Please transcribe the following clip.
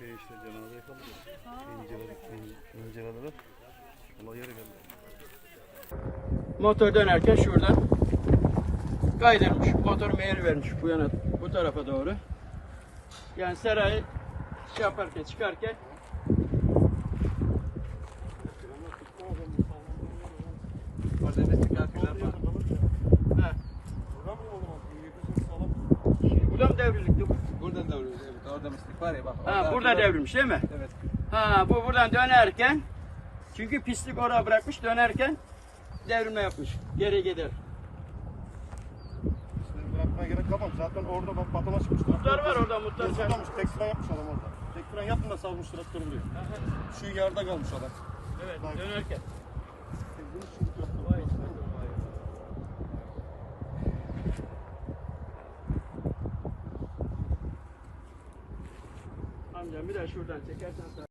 Şey işte cenazeye kaldı ya. İnceledik, incelediler. Olay yere geldi. Motor dönerken şuradan kaydırmış. Motor meyil vermiş bu yana bu tarafa doğru. Yani serayı şey yaparken çıkarken. Ha. Burada mı devrildi bu? Buradan da vuruyoruz. Evet, orada mıslık var ya bak. Ha, burada devrilmiş değil mi? Evet. Ha, bu buradan dönerken çünkü pislik oraya bırakmış dönerken devrilme yapmış. Geri gider. İşte bırakmaya gerek kalmamış. Zaten orada bak batama çıkmış. Muhtar var orada muhtar. Geçiyormuş. Tek fren yapmış adam orada. Tek fren yaptın da salmış traktörü buraya. Şu yarıda kalmış adam. Evet dönerken. Amcam bir de şuradan çekersen sağ.